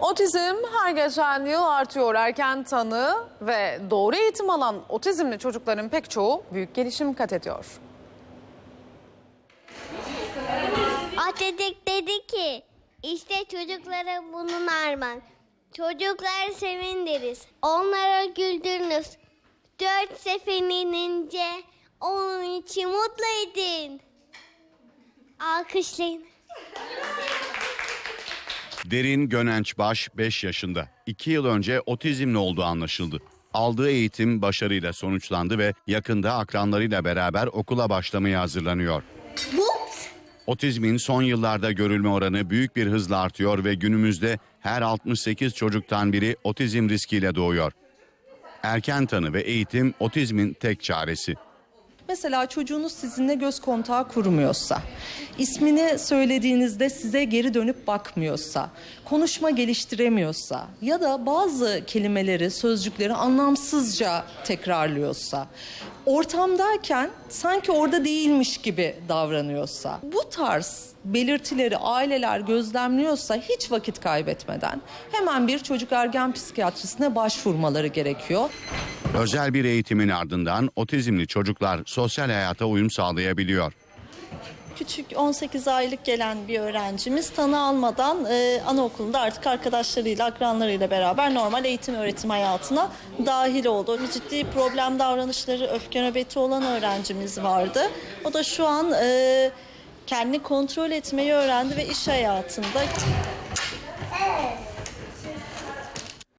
Otizm her geçen yıl artıyor. Erken tanı ve doğru eğitim alan otizmli çocukların pek çoğu büyük gelişim kat ediyor. Atatürk dedi ki işte çocuklara bunun armağan. Çocuklar sevindiriz. Onlara güldürünüz. Dört seferinince onun için mutlu edin. Alkışlayın. Derin Gönençbaş 5 yaşında. 2 yıl önce otizmli olduğu anlaşıldı. Aldığı eğitim başarıyla sonuçlandı ve yakında akranlarıyla beraber okula başlamaya hazırlanıyor. Otizmin son yıllarda görülme oranı büyük bir hızla artıyor ve günümüzde her 68 çocuktan biri otizm riskiyle doğuyor. Erken tanı ve eğitim otizmin tek çaresi. Mesela çocuğunuz sizinle göz kontağı kurmuyorsa, ismini söylediğinizde size geri dönüp bakmıyorsa, konuşma geliştiremiyorsa ya da bazı kelimeleri, sözcükleri anlamsızca tekrarlıyorsa, ortamdayken sanki orada değilmiş gibi davranıyorsa, bu tarz belirtileri aileler gözlemliyorsa hiç vakit kaybetmeden hemen bir çocuk ergen psikiyatrisine başvurmaları gerekiyor. Özel bir eğitimin ardından otizmli çocuklar sosyal hayata uyum sağlayabiliyor. Küçük 18 aylık gelen bir öğrencimiz tanı almadan e, anaokulunda artık arkadaşlarıyla, akranlarıyla beraber normal eğitim öğretim hayatına dahil oldu. Ciddi problem davranışları, öfke nöbeti olan öğrencimiz vardı. O da şu an e, kendini kontrol etmeyi öğrendi ve iş hayatında...